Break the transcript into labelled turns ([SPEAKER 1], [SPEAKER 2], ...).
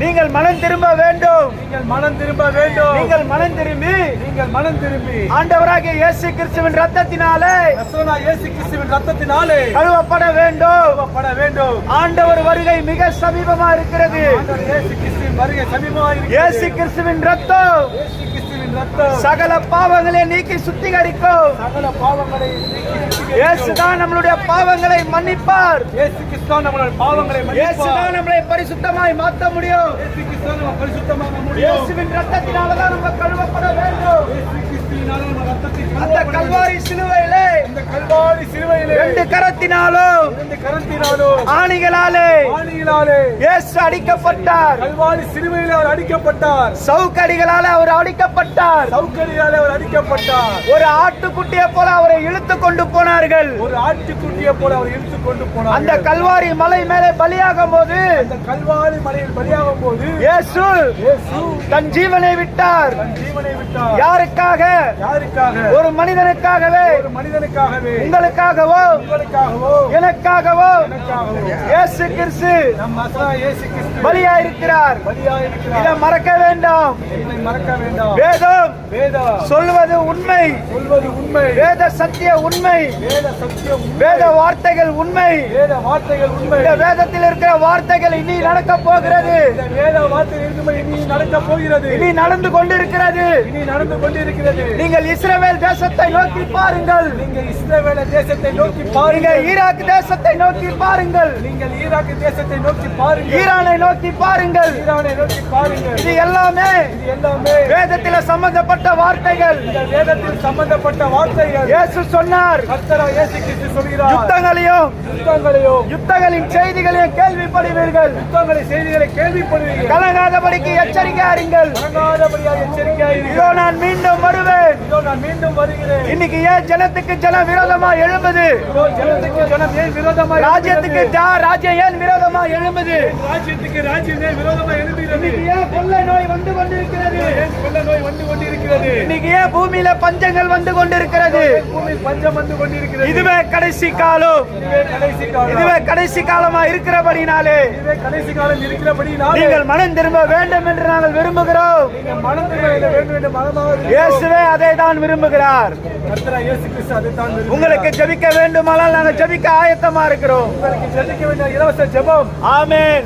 [SPEAKER 1] நீங்கள் மனம் திரும்ப வேண்டும்.
[SPEAKER 2] நீங்கள் மனம் திரும்ப வேண்டும்.
[SPEAKER 1] நீங்கள் மனம் திரும்பி.
[SPEAKER 2] நீங்கள் மனம் திரும்பி.
[SPEAKER 1] ஆண்டவராகிய இயேசு கிறிஸ்துவின் ரத்தத்தினாலே
[SPEAKER 2] ரசோனா இயேசு கிறிஸ்துவின் ரத்தத்தினாலே
[SPEAKER 1] கழுவப்பட வேண்டும்.
[SPEAKER 2] பட வேண்டும்.
[SPEAKER 1] ஆண்டவர் வருகை மிக சமீபமா இருக்கிறது.
[SPEAKER 2] ஆண்டவர் இயேசு கிறிஸ்துவின் வருகை
[SPEAKER 1] ரத்தம்
[SPEAKER 2] இயேசு கிறிஸ்துவின் ரத்தம்
[SPEAKER 1] சகல பாவங்களை நீக்கி சுத்திகரிக்கும்.
[SPEAKER 2] சகல பாவங்களை.
[SPEAKER 1] இயேசுதான் நம்மளுடைய பாவங்களை மன்னிப்பார்.
[SPEAKER 2] இயேசு கிறிஸ்து நம்மளுடைய பாவங்களை மன்னிப்பார்.
[SPEAKER 1] இயேசுதான் நம்மளை பரிசுத்தமாய் மாற்ற முடியும்.
[SPEAKER 2] இயேசு கிறிஸ்து நம்ம பரிசுத்தமாக முடியும்.
[SPEAKER 1] இயேசுவின் ரத்தத்தினாலதான் நம்ம கழுவப்பட வேண்டும்.
[SPEAKER 2] இயேசு கிறிஸ்துவினால நம்ம ரத்தத்தில்
[SPEAKER 1] அந்த கல்வாரி சிலுவையிலே
[SPEAKER 2] வேண்டும். அந்த கல்வாரி சிலுவையிலே.
[SPEAKER 1] ரெண்டு கரத்தினாலும்
[SPEAKER 2] இரண்டு கரத்தினாலும்.
[SPEAKER 1] ஆணிகளாலே. இயேசு அடிக்கப்பட்டார்.
[SPEAKER 2] கல்வாரி சிலுவையிலே அவர் அடிக்கப்பட்டார்.
[SPEAKER 1] சவுக்கடிகளால அவர் அடிக்கப்பட்டார்.
[SPEAKER 2] சவுக்கடியாலே அவர் அடிக்கப்பட்டார்.
[SPEAKER 1] ஒரு ஆட்டுக்குட்டியை போல அவரை இழுத்து கொண்டு போனார்கள்.
[SPEAKER 2] ஒரு ஆட்டுக்குட்டியை போல அவர் இழுத்து கொண்டு போனார்
[SPEAKER 1] அந்த கல்வாரி மலை மேலே பலியாகும் போது
[SPEAKER 2] அந்த கல்வாரி மலையில் பலியாகும் போது
[SPEAKER 1] இயேசு
[SPEAKER 2] இயேசு
[SPEAKER 1] தன் ஜீவனை விட்டார்.
[SPEAKER 2] தன் ஜீவனை விட்டார்.
[SPEAKER 1] யாருக்காக?
[SPEAKER 2] யாருக்காக?
[SPEAKER 1] ஒரு மனிதனுக்காகவே.
[SPEAKER 2] ஒரு மனிதனுக்காகவே.
[SPEAKER 1] உங்களுக்காகவோ?
[SPEAKER 2] உங்களுக்காகவோ?
[SPEAKER 1] எனக்காகவோ?
[SPEAKER 2] எனக்காகவோ?
[SPEAKER 1] இயேசு கிறிஸ்து
[SPEAKER 2] இயேசு கிறிஸ்து
[SPEAKER 1] பலியாயிருக்கிறார்.
[SPEAKER 2] பலியாக
[SPEAKER 1] இதை
[SPEAKER 2] இருக்கிறார்
[SPEAKER 1] மறக்க வேண்டாம்.
[SPEAKER 2] மறக்க வேண்டாம்.
[SPEAKER 1] வேதம்
[SPEAKER 2] வேத
[SPEAKER 1] சொல்வது உண்மை.
[SPEAKER 2] சொல்வது உண்மை.
[SPEAKER 1] வேத சத்திய உண்மை.
[SPEAKER 2] வேத சத்தியம் உண்மை.
[SPEAKER 1] வேத வார்த்தைகள் உண்மை.
[SPEAKER 2] வேத வார்த்தைகள் உண்மை.
[SPEAKER 1] இந்த வேதத்தில் இருக்கிற வார்த்தைகள் இனி நடக்க போகிறது.
[SPEAKER 2] வேத வார்த்தை இனி நடக்க போகிறது.
[SPEAKER 1] இனி நடந்து கொண்டிருக்கிறது.
[SPEAKER 2] இனி நடந்து கொண்டிருக்கிறது.
[SPEAKER 1] நீங்கள் இஸ்ரவேல் தேசத்தை நோக்கி பாருங்கள்.
[SPEAKER 2] நீங்கள் இஸ்ரவேல தேசத்தை நோக்கி பாருங்கள்.
[SPEAKER 1] ஈராக் தேசத்தை நோக்கி பாருங்கள்.
[SPEAKER 2] நீங்கள் ஈராக் தேசத்தை நோக்கி பாருங்கள்.
[SPEAKER 1] ஈரானை நோக்கி பாருங்கள்.
[SPEAKER 2] ஈரானை நோக்கி பாருங்கள்.
[SPEAKER 1] இது எல்லாமே
[SPEAKER 2] இது எல்லாமே
[SPEAKER 1] வேதத்தில சம்பந்தப்பட்ட வார்த்தைகள்.
[SPEAKER 2] இந்த வேதத்தில் சம்பந்தப்பட்ட வார்த்தைகள்.
[SPEAKER 1] இயேசு சொன்னார்.
[SPEAKER 2] கர்த்தரா இயேசு கிறிஸ்து சொல்கிறார்.
[SPEAKER 1] யுத்தங்களையும்
[SPEAKER 2] யுத்தங்களையும்
[SPEAKER 1] யுத்தங்களின் செய்திகளையும் கேள்விப்படுவீர்கள்.
[SPEAKER 2] யுத்தங்களை செய்திகளை கேள்விப்படுவீர்கள்.
[SPEAKER 1] கலங்காதபடிக்கு எச்சரிக்கை அறிங்கள்
[SPEAKER 2] வணங்காதபடியாக எச்சரிக்கையாக
[SPEAKER 1] இதோ நான் மீண்டும்
[SPEAKER 2] நான் மீண்டும் வருகிறேன்.
[SPEAKER 1] இன்னைக்கு ஏன் ஜனத்துக்கு ஜனம் விரோதமா எழும்புது?
[SPEAKER 2] ஜனத்துக்கு ஜனம் ஏன் விரோதமாக
[SPEAKER 1] ராஜ்யத்துக்கு ராஜ்யம் ஏன் விரோதமா எழும்புது?
[SPEAKER 2] ராஜ்யத்துக்கு ராஜ்யம் ஏன் விரோதமாக எழுதுகிறது
[SPEAKER 1] இன்னைக்கு ஏன் கொள்ளை நோய் வந்து கொண்டிருக்கிறது?
[SPEAKER 2] கொள்ள நோய் வந்து கொண்டிருக்கிறது?
[SPEAKER 1] இன்னைக்கு ஏன் பூமியில பஞ்சங்கள் வந்து கொண்டிருக்கிறது?
[SPEAKER 2] பூமியில் பஞ்சம் வந்து கொண்டிருக்கிறது?
[SPEAKER 1] இதுவே கடைசி காலம்.
[SPEAKER 2] இதுவே கடைசி காலம்.
[SPEAKER 1] இதுவே கடைசி காலமா இருக்கிறபடினாலே.
[SPEAKER 2] இதுவே கடைசி காலம் இருக்கிறபடினாலே.
[SPEAKER 1] நீங்கள் மனம் திரும்ப வேண்டும் என்று நாங்கள் விரும்புகிறோம்.
[SPEAKER 2] நீங்கள் மனம் திரும்ப வேண்டும் என்று மனமாக.
[SPEAKER 1] இயேசுவே அதை தான்
[SPEAKER 2] அதைத்தான் விரும்புகிறார்.
[SPEAKER 1] உங்களுக்கு ஜெபிக்க வேண்டுமானால் நாங்கள் ஜெபிக்க ஆயத்தமா இருக்கிறோம்.
[SPEAKER 2] இலவச ஜெபம்.
[SPEAKER 1] ஆமென்.